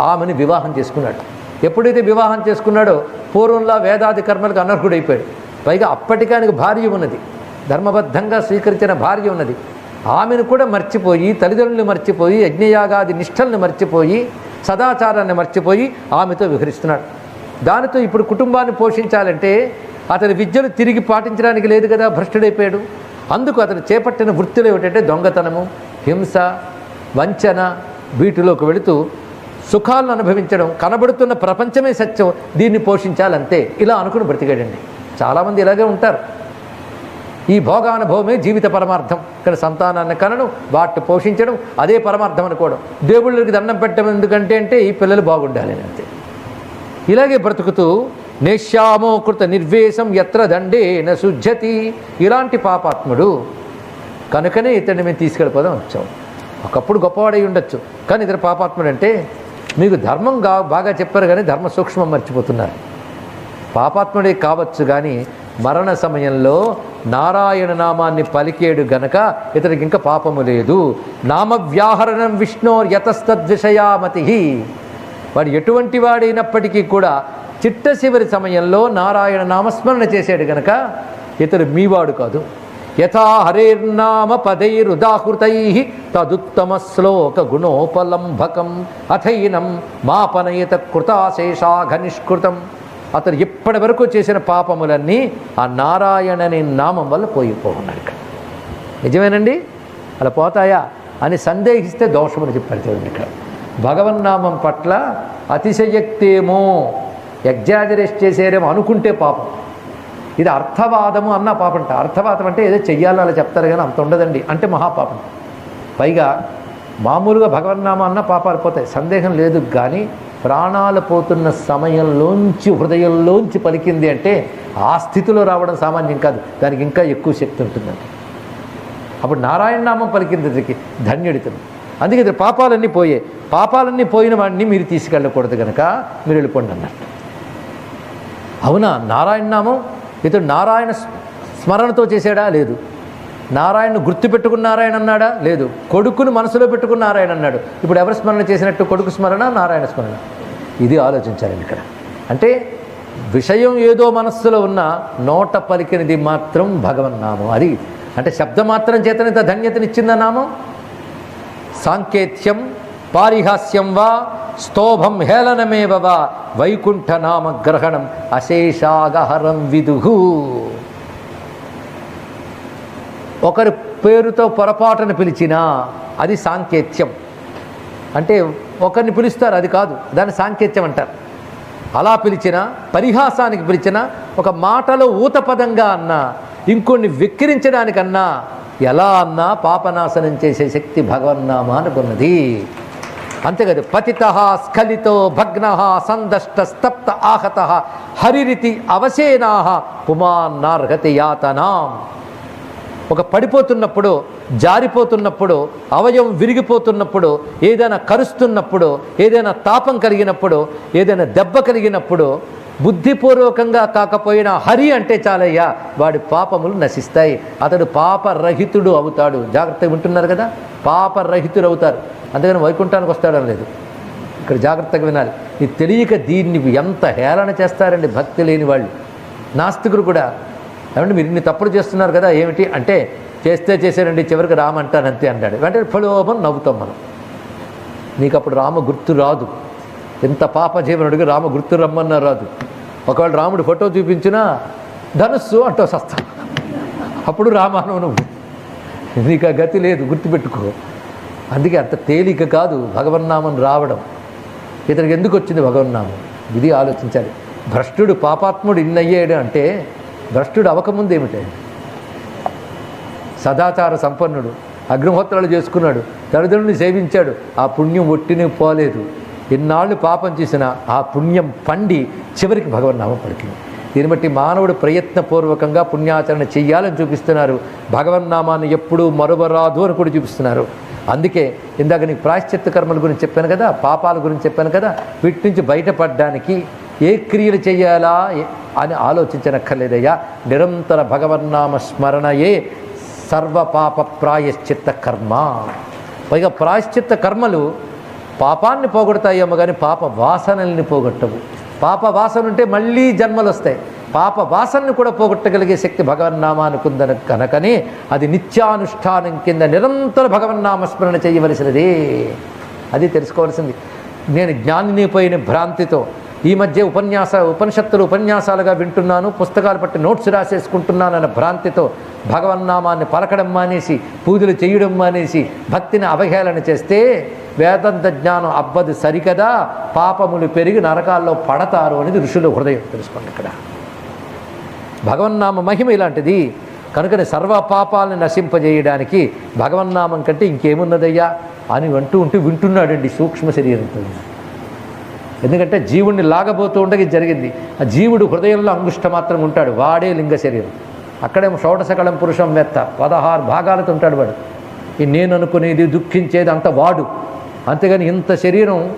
ఆమెని వివాహం చేసుకున్నాడు. ఎప్పుడైతే వివాహం చేసుకున్నాడో పూర్వంలో వేదాది కర్మలకు అనర్హుడైపోయాడు. పైగా అప్పటికానికి భార్య ఉన్నది. ధర్మబద్ధంగా స్వీకరించిన భార్య ఉన్నది. ఆమెను కూడా మర్చిపోయి తల్లిదండ్రులను మర్చిపోయి యజ్ఞయాగాది నిష్టల్ని మర్చిపోయి సదాచారాన్ని మర్చిపోయి ఆమెతో విహరిస్తున్నాడు. దానితో ఇప్పుడు కుటుంబాన్ని పోషించాలంటే అతని విద్యను తిరిగి పాటించడానికి లేదు కదా భ్రష్టుడైపోయాడు. అందుకు అతను చేపట్టిన వృత్తులు ఏమిటంటే దొంగతనము హింస వంచన వీటిలోకి వెళుతూ సుఖాలను అనుభవించడం కనబడుతున్న ప్రపంచమే సత్యం దీన్ని పోషించాలంతే. ఇలా అనుకుని బ్రతికాడండి. చాలామంది ఇలాగే ఉంటారు. ఈ భోగానుభవమే జీవిత పరమార్థం. ఇక్కడ సంతానాన్ని కనడం వాటిని పోషించడం అదే పరమార్థం అనుకోవడం. దేవుళ్ళకి దండం పెట్టడం ఎందుకంటే అంటే ఈ పిల్లలు బాగుండాలి అంతే. ఇలాగే బ్రతుకుతూ నిశ్యామోకృత నిర్వేశం ఎత్ర దండేన శుద్ధతి ఇలాంటి పాపాత్ముడు కనుకనే ఇతన్ని మేము తీసుకెళ్ళిపోదాం వచ్చాం. ఒకప్పుడు గొప్పవాడై ఉండొచ్చు. కానీ ఇతర పాపాత్ముడు అంటే మీకు ధర్మం గా బాగా చెప్పారు కానీ ధర్మ సూక్ష్మం మర్చిపోతున్నారు. పాపాత్ముడే కావచ్చు కానీ మరణ సమయంలో నారాయణ నామాన్ని పలికేడు గనక ఇతనికి ఇంకా పాపము లేదు. నామవ్యాహరణం విష్ణోర్ యతస్తద్విషయామతి వాడు ఎటువంటి వాడైనప్పటికీ కూడా చిట్ట చివరి సమయంలో నారాయణ నామస్మరణ చేశాడు గనక ఇతడు మీవాడు కాదు. యథా హరేర్నామ పదైరుదాహృతై తదుత్తమ శ్లోక గుణోపలంభకం అథైనం మాపనయత కృతాశేషాఘనిష్కృతం అతను ఇప్పటి వరకు చేసిన పాపములన్నీ ఆ నారాయణ అనే నామం వల్ల పోయిపోన్నాడు ఇక్కడ నిజమేనండి? అలా పోతాయా? అని సందేహిస్తే దోషమని చెప్పారు చూడండి ఇక్కడ. భగవన్నామం పట్ల అతిశయక్తేమో ఎగ్జాజరేట్ చేసేరేమో అనుకుంటే పాపం. ఇది అర్థవాదము అన్న పాపంట. అర్థవాదం అంటే ఏదో చెయ్యాలని అలా చెప్తారు కానీ అంత ఉండదండి. అంటే మహాపాపం. పైగా మామూలుగా భగవన్నామ అన్న పాపాలు పోతాయి. సందేహం లేదు కానీ ప్రాణాలు పోతున్న సమయంలోంచి హృదయంలోంచి పలికింది అంటే ఆ స్థితిలో రావడం సామాన్యం కాదు. దానికి ఇంకా ఎక్కువ శక్తి ఉంటుందండి. అప్పుడు నారాయణ నామం పలికింది ఇతనికి ధన్యుడితను. అందుకే ఇది పాపాలన్నీ పోయే పాపాలన్నీ పోయిన వాడిని మీరు తీసుకెళ్ళకూడదు కనుక మీరు వెళ్ళిపోండి అన్నట్టు. అవునా? నారాయణ నామం ఇతడు నారాయణ స్మరణతో చేశాడా? లేదు. నారాయణను గుర్తుపెట్టుకున్నారాయణ నారాయణ అన్నాడా? లేదు. కొడుకును మనసులో పెట్టుకున్న నారాయణ అన్నాడు. ఇప్పుడు ఎవరు స్మరణ చేసినట్టు? కొడుకు స్మరణ నారాయణ స్మరణ? ఇది ఆలోచించాలి ఇక్కడ. అంటే విషయం ఏదో మనస్సులో ఉన్న నోట పలికినది మాత్రం భగవన్నామం అది అంటే శబ్దమాత్రం చేతనంత ధన్యతనిచ్చింద నామం? సాంకేత్యం పారిహాస్యం వా స్తోభం హేళనమేవ వా వైకుంఠ నామ గ్రహణం అశేషాగహరం విదుహు. ఒకరి పేరుతో పొరపాటును పిలిచినా అది సాంకేత్యం. అంటే ఒకరిని పిలుస్తారు అది కాదు దాన్ని సాంకేత్యం అంటారు. అలా పిలిచిన పరిహాసానికి పిలిచిన ఒక మాటలో ఊతపదంగా అన్నా ఇంకొన్ని విక్రించడానికన్నా ఎలా అన్నా పాపనాశనం చేసే శక్తి భగవన్నామా అనుకున్నది. అంతేకాదు పతిత స్ఖలితో భగ్న సందష్ట స్తప్త ఆహత హరిరితి అవశేనా పుమాన్నార్హతి యాతనాం. ఒక పడిపోతున్నప్పుడు జారిపోతున్నప్పుడు అవయవం విరిగిపోతున్నప్పుడు ఏదైనా కరుస్తున్నప్పుడు ఏదైనా తాపం కలిగినప్పుడు ఏదైనా దెబ్బ కలిగినప్పుడు బుద్ధిపూర్వకంగా కాకపోయినా హరి అంటే చాలయ్యా వాడి పాపములు నశిస్తాయి. అతడు పాపరహితుడు అవుతాడు. జాగ్రత్తగా వింటున్నారు కదా? పాపరహితుడు అవుతారు. అందుకని వైకుంఠానికి వస్తాడని లేదు. ఇక్కడ జాగ్రత్తగా వినాలి. ఇది తెలియక దీన్ని ఎంత హేళన చేస్తారండి భక్తి లేని వాళ్ళు. నాస్తికులు కూడా ఏమంటే మీరు ఇన్ని తప్పులు చేస్తున్నారు కదా ఏమిటి? అంటే చేస్తే చేశారండి చివరికి రామంటానంతే అంటాడు అంతే వెంటనే ఫలోభం నవ్వుతాం మనం. నీకు అప్పుడు రామ గుర్తు రాదు. ఎంత పాప జీవనుడికి రామ గుర్తు రమ్మన్నారు రాదు ఒకవేళ రాముడు ఫోటో చూపించినా ధనుస్సు అంటో సస్తా. అప్పుడు రామాను నువ్వు. నీకు ఆ గతి లేదు గుర్తుపెట్టుకో. అందుకే అంత తేలిక కాదు భగవన్నామం రావడం. ఇతనికి ఎందుకు వచ్చింది భగవన్నామం? ఇది ఆలోచించాలి. భ్రష్టుడు పాపాత్ముడు ఇన్నయ్యాడు అంటే భ్రష్టుడు అవకముందు ఏమిటి సదాచార సంపన్నుడు అగ్నిహోత్రాలు చేసుకున్నాడు తల్లిదండ్రుని సేవించాడు. ఆ పుణ్యం ఒట్టినే పోలేదు. ఎన్నాళ్ళు పాపం చేసిన ఆ పుణ్యం పండి చివరికి భగవన్నామం పలికింది. దీన్ని బట్టి మానవుడు ప్రయత్నపూర్వకంగా పుణ్యాచరణ చెయ్యాలని చూపిస్తున్నారు. భగవన్నామాన్ని ఎప్పుడూ మరువరాదు అని కూడా చూపిస్తున్నారు. అందుకే ఇందాక నీకు ప్రాశ్చిత్త కర్మల గురించి చెప్పాను కదా పాపాల గురించి చెప్పాను కదా వీటి నుంచి బయటపడడానికి ఏ క్రియలు చేయాలా అని ఆలోచించనక్కర్లేదయ్యా. నిరంతర భగవన్నామ స్మరణయే సర్వపాప ప్రాయశ్చిత్త కర్మ. పైగా ప్రాయశ్చిత్త కర్మలు పాపాన్ని పోగొడతాయేమో కానీ పాప వాసనల్ని పోగొట్టవు. పాప వాసన ఉంటే మళ్ళీ జన్మలు వస్తాయి పాప వాసనని కూడా పోగొట్టగలిగే శక్తి భగవన్నామానికి ఉందని కనుకని అది నిత్యానుష్ఠానం కింద నిరంతర భగవన్నామస్మరణ చేయవలసినదే. అది తెలుసుకోవాల్సింది. నేను జ్ఞానిని పోయిన భ్రాంతితో ఈ మధ్య ఉపన్యాస ఉపనిషత్తులు ఉపన్యాసాలుగా వింటున్నాను. పుస్తకాలు పట్టి నోట్స్ రాసేసుకుంటున్నాను అన్న భ్రాంతితో భగవన్నామాన్ని పలకడం మానేసి పూజలు చేయడం మానేసి భక్తిని అవహేళన చేస్తే వేదంత జ్ఞానం అబ్బది సరికదా పాపములు పెరిగి నరకాల్లో పడతారు అనేది ఋషులు హృదయం తెలుసుకోండి ఇక్కడ. భగవన్నామ మహిమ ఇలాంటిది. కనుకని సర్వ పాపాలను నశింపజేయడానికి భగవన్నామం కంటే ఇంకేమున్నదయ్యా అని అంటూ ఉంటూ వింటున్నాడండి సూక్ష్మ శరీరంతో. ఎందుకంటే జీవుణ్ణి లాగబోతూ ఉండగా జరిగింది. ఆ జీవుడు హృదయంలో అంగుష్ట మాత్రం ఉంటాడు. వాడే లింగ శరీరం. అక్కడేమో షోడశకళం పురుషం మెత్త. పదహారు భాగాలతో ఉంటాడు వాడు. ఈ నేను అనుకునేది దుఃఖించేది అంత వాడు. అంతేగాని ఇంత శరీరం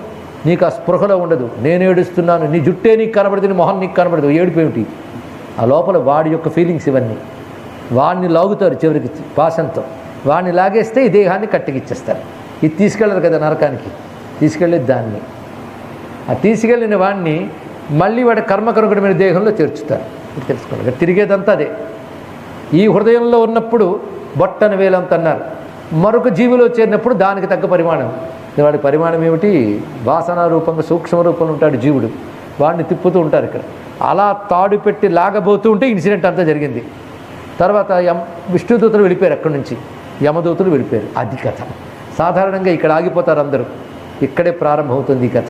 నీకు ఆ స్పృహలో ఉండదు. నేను ఏడుస్తున్నాను. నీ జుట్టే నీకు కనబడదు నీ మొహం నీకు కనబడదు. ఏడుపు ఏమిటి? ఆ లోపల వాడి యొక్క ఫీలింగ్స్ ఇవన్నీ. వాడిని లాగుతారు చివరికి పాశంతో వాడిని లాగేస్తే ఈ దేహాన్ని కట్టికిచ్చేస్తారు. ఇది తీసుకెళ్ళరు కదా నరకానికి. తీసుకెళ్ళేది దాన్ని. ఆ తీసుకెళ్ళిన వాడిని మళ్ళీ వాడి కర్మకరుకుడమైన దేహంలో చేర్చుతారు. ఇది తిరిగేదంతా అదే. ఈ హృదయంలో ఉన్నప్పుడు బొట్టన వేలంత అన్నారు. మరొక జీవిలో చేరినప్పుడు దానికి తగ్గ పరిమాణం. వాడి పరిమాణం ఏమిటి? వాసన రూపంగా సూక్ష్మ రూపంలో ఉంటాడు జీవుడు. వాడిని తిప్పుతూ ఉంటారు ఇక్కడ. అలా తాడు పెట్టి లాగబోతూ ఉంటే ఇన్సిడెంట్ అంతా జరిగింది. తర్వాత యమ విష్ణుదూతలు వెళ్ళిపోయారు అక్కడి నుంచి. యమదూతలు వెళ్ళిపోయారు. అది కథ. సాధారణంగా ఇక్కడ ఆగిపోతారు అందరూ. ఇక్కడే ప్రారంభమవుతుంది ఈ కథ.